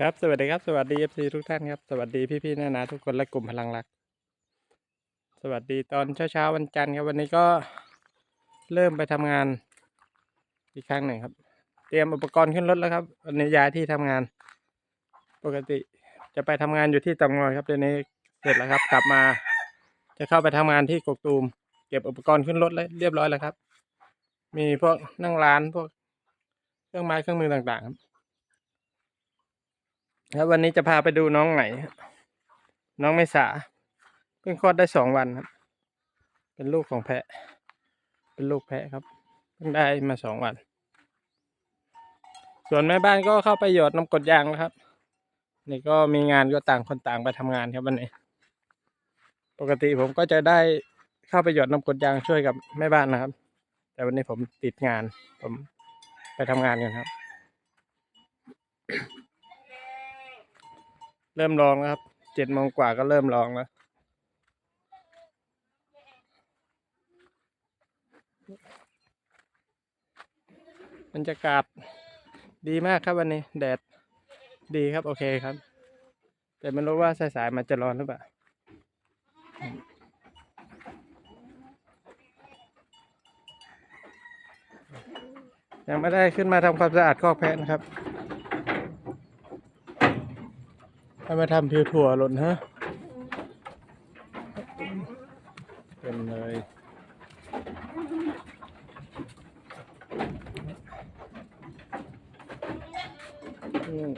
ครับสวัสดีครับสวัสดีเอฟซีทุกท่านครับ สวัสดีพี่ๆนานาทุกคนและกลุ่มพลังรัก สวัสดีตอนเช้าๆวันจันทร์ครับวันนี้ก็เริ่มไปทำงานอีกครั้งหนึ่งครับ เตรียมอุปกรณ์ขึ้นรถแล้วครับวันนี้ย้ายที่ทำงาน ปกติจะไปทำงานอยู่ที่ตางอยครับเดี๋ยวนี้เสร็จแล้วครับ กลับมา จะเข้าไปทำงานที่กกตูม เก็บอุปกรณ์ขึ้นรถแล้วเรียบร้อยแล้วครับ มีพวกนั่งร้านพวก เครื่องไม้เครื่องมือต่างๆครับ ครับวันนี้จะพาไปดูน้องไหนน้องไม่สาเพิ่งคลอดได้สองวันครับ เป็นลูกของแพะ เป็นลูกแพะครับเพิ่งได้มาสองวัน ส่วนแม่บ้านก็เข้าไปหยอดน้ำกดยางแล้วครับ นี่ก็มีงานก็ต่างคนต่างไปทำงานครับวันนี้ ปกติผมก็จะได้เข้าไปหยอดน้ำกดยางช่วยกับแม่บ้านนะครับ แต่วันนี้ผมติดงานผมไปทำงานกันครับ เริ่มลองแล้วครับ เจ็ดโมงกว่าก็เริ่มลองแล้ว บรรยากาศดีมากครับวันนี้ แดดดีครับ โอเคครับ แต่ไม่รู้ว่าสายๆมันจะร้อนหรือเปล่ายังไม่ได้ขึ้นมาทำความสะอาดคอกแพะนะครับ ถ้มาทำผิวถั่วหล่นฮะเต็มเลยอืม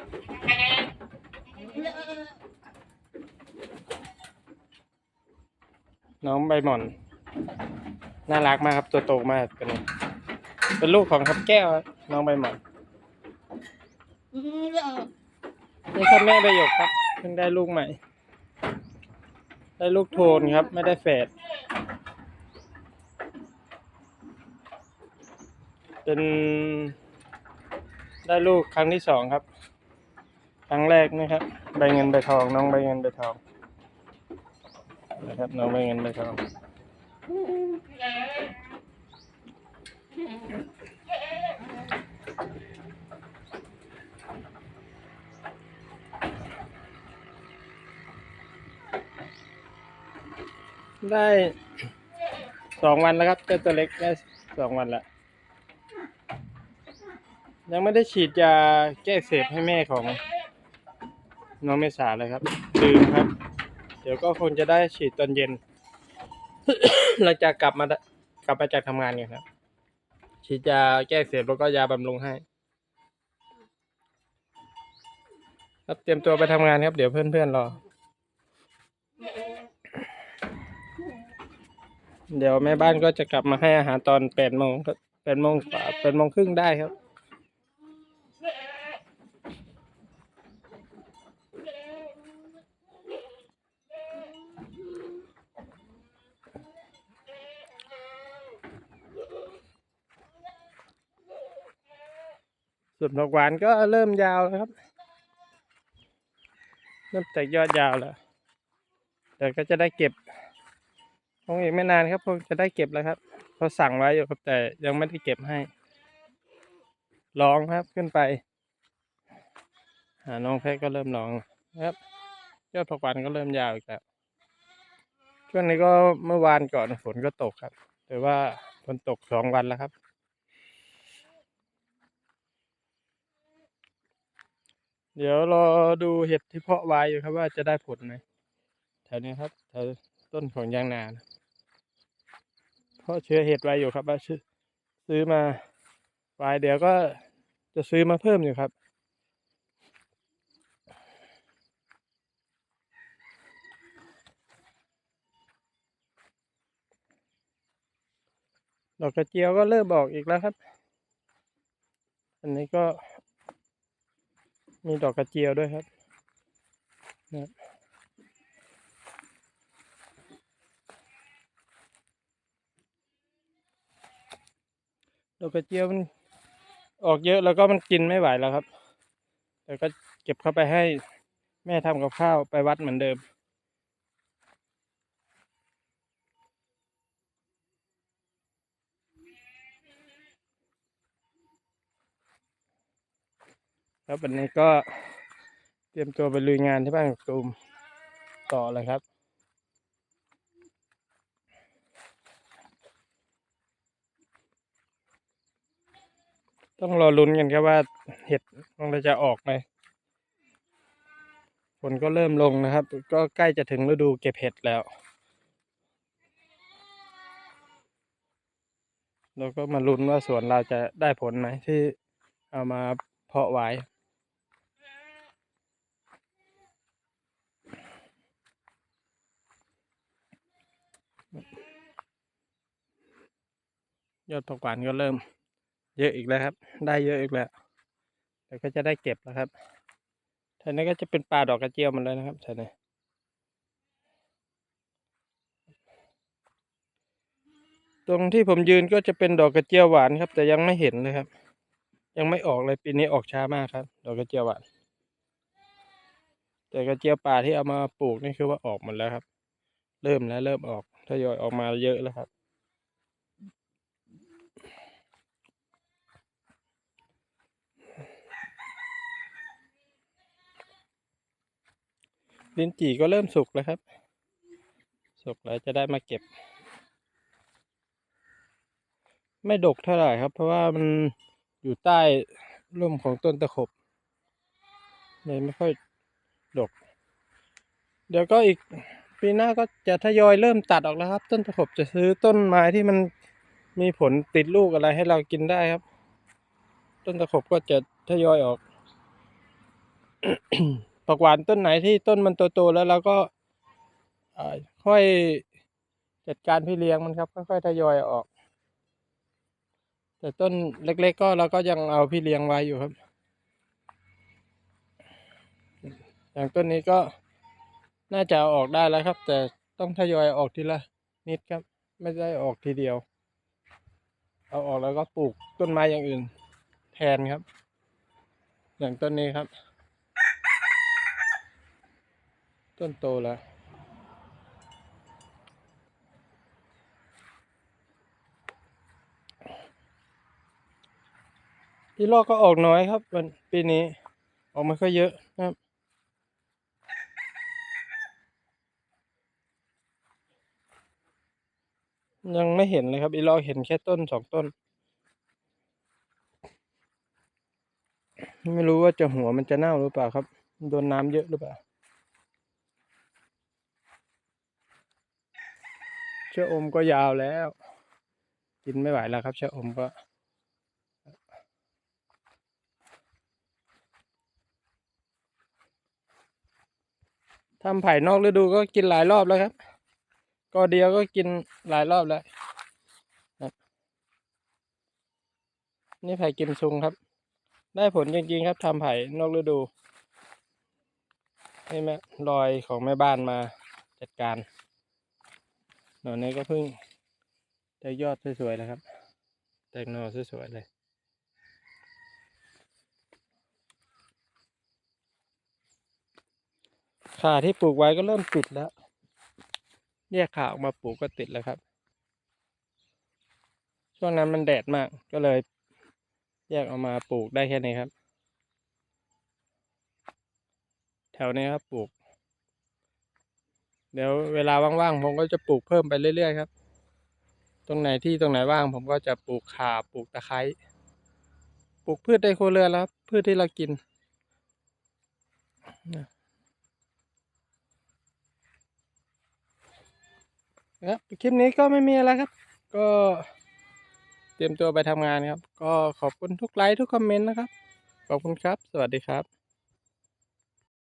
น้องใบหม่อน น่ารักมากครับตัวโตมากเป็นเป็นลูกของทับแก้วน้องใบหม่อน นี่ครับแม่ประโยคครับเพิ่งได้ลูกใหม่ ได้ลูกโทนครับ ไม่ได้แฝดเป็นได้ลูกครั้งที่สองครับ ครั้งแรกนะครับ ใบเงินใบทอง น้องใบเงินใบทองนะครับน้องใบเงินใบทอง ได้สองวันแล้วครับเจ้าตัวเล็กได้สองวันละยังไม่ได้ฉีดยาแก้เสพให้แม่ของน้องเมษาเลยครับลืมครับ เดี๋ยวก็คงจะได้ฉีดตอนเย็น หลังจากกลับมากลับมาจากทำงานกันครับ ฉีดยาแก้เสพแล้วก็ยาบำรุงให้ ครับเตรียมตัวไปทำงานครับ เดี๋ยวเพื่อนๆรอ เดี๋ยวแม่บ้านก็จะกลับมาให้อาหารตอนแปดโมงครับแปดโมงกว่าแปดโมงครึ่งได้ครับ ส่วนผักหวานก็เริ่มยาวแล้วครับ เริ่มแตกยอดยาวแล้วเดี๋ยวก็จะได้เก็บ คงอีกไม่นานครับคงจะได้เก็บแล้วครับเขาสั่งไว้อยู่ครับแต่ยังไม่ได้เก็บให้ร้องครับขึ้นไปหาน้องแพะก็เริ่มร้องครับยอดผักหวานก็เริ่มยาวอีกแล้วช่วงนี้ก็เมื่อวานก่อนฝนก็ตกครับ แต่ว่าฝนตกสองวันแล้วครับ เดี๋ยวรอดูเห็ดที่เพาะไว้อยู่ครับว่าจะได้ผลไหมแถวนี้ครับแถวต้นของยางนานะ เพราะเชื้อเห็ดไว้อยู่ครับว่าซื้อซื้อมาไว้เดี๋ยวก็จะซื้อมาเพิ่มอยู่ครับ ดอกกระเจียวก็เริ่มออกอีกแล้วครับ อันนี้ก็มีดอกกระเจียวด้วยครับนะครับ ดอกกระเจียวมันออกเยอะแล้วก็มันกินไม่ไหวแล้วครับ แต่ก็เก็บเข้าไปให้แม่ทำกับข้าวไปวัดเหมือนเดิมครับวันนี้ก็เตรียมตัวไปลุยงานที่บ้านกตูมต่อเลยครับ ต้องรอลุ้นกันครับว่าเห็ดมันจะออกไหมฝนก็เริ่มลงนะครับ ก็ใกล้จะถึงฤดูเก็บเห็ดแล้ว เราก็มาลุ้นว่าสวนเราจะได้ผลไหมที่เอามาเพาะไว้ยอดผักหวานก็เริ่ม เยอะอีกแล้วครับ ได้เยอะอีกแล้วเดี๋ยวก็จะได้เก็บแล้วครับแถวนี้ก็จะเป็นป่าดอกกระเจียวมันเลยนะครับแถวนี้ตรงที่ผมยืนก็จะเป็นดอกกระเจียวหวานครับ แต่ยังไม่เห็นเลยครับ ยังไม่ออกเลยปีนี้ออกช้ามากครับ ดอกกระเจียวหวาน แต่กระเจียวป่าที่เอามาปลูกนี่คือว่าออกหมดแล้วครับ เริ่มแล้วเริ่มออกทยอยออกมาเยอะแล้วครับ ลิ้นจี่ก็เริ่มสุกแล้วครับ สุกแล้วจะได้มาเก็บ ไม่ดกเท่าไหร่ครับ เพราะว่ามันอยู่ใต้ร่มของต้นตะขบเลยไม่ค่อยดก เดี๋ยวก็อีกปีหน้าก็จะทยอยเริ่มตัดออกแล้วครับ ต้นตะขบจะซื้อต้นไม้ที่มันมีผลติดลูกอะไรให้เรากินได้ครับ ต้นตะขบก็จะทยอยออก ผักหวานต้นไหนที่ต้นมันโตๆแล้วเราก็ค่อยจัดการพี่เลี้ยงมันครับค่อยๆทยอยออก แต่ต้นเล็ก ๆ ก็เราก็ยังเอาพี่เลี้ยงไว้อยู่ครับ อย่างต้นนี้ก็น่าจะออกได้แล้วครับ แต่ต้องทยอยออกทีละนิดครับ ไม่ได้ออกทีเดียว เอาออกแล้วก็ปลูกต้นไม้อย่างอื่น แทนครับ อย่างต้นนี้ครับ ต้นโตแล้วที่ลอกก็ออกน้อยครับวันปีนี้ ออกไม่ค่อยเยอะนะครับ ยังไม่เห็นเลยครับอีลอกเห็นแค่ต้นสองต้น ไม่รู้ว่าจะหัวมันจะเน่าหรือเปล่าครับ โดนน้ำเยอะหรือเปล่า ชื่ออมก็ยาวแล้ว กินไม่ไหวแล้วครับเชื่ออมก็ ทำไผ่นอกฤดูก็กินหลายรอบแล้วครับ ก็เดียวก็กินหลายรอบแล้ว นี่ไผ่กิมซุงครับ ได้ผลจริงๆครับทำไผ่นอกฤดูให้แม่รอยของแม่บ้านมาจัดการ นอนี้ก็เพิ่งได้ยอดสวยๆแล้วครับ แตงหน่อสวยๆเลยขาที่ปลูกไว้ก็เริ่มติดแล้ว แยกขาออกมาปลูกก็ติดแล้วครับ ช่วงนั้นมันแดดมากก็เลย แยกออกมาปลูกได้แค่นี้ครับ แถวนี้ครับปลูก เดี๋ยวเวลาว่างๆผมก็จะปลูกเพิ่มไปเรื่อยๆครับ ตรงไหนที่ตรงไหนว่าง ผมก็จะปลูกข่าปลูกตะไคร้ปลูกพืชในครัวเรือนแล้วครับพืชที่เรากินนะครับคลิปนี้ก็ไม่มีอะไรครับ ก็เตรียมตัวไปทำงานครับ ก็ขอบคุณทุกไลค์ทุกคอมเมนต์นะครับ ขอบคุณครับ สวัสดีครับ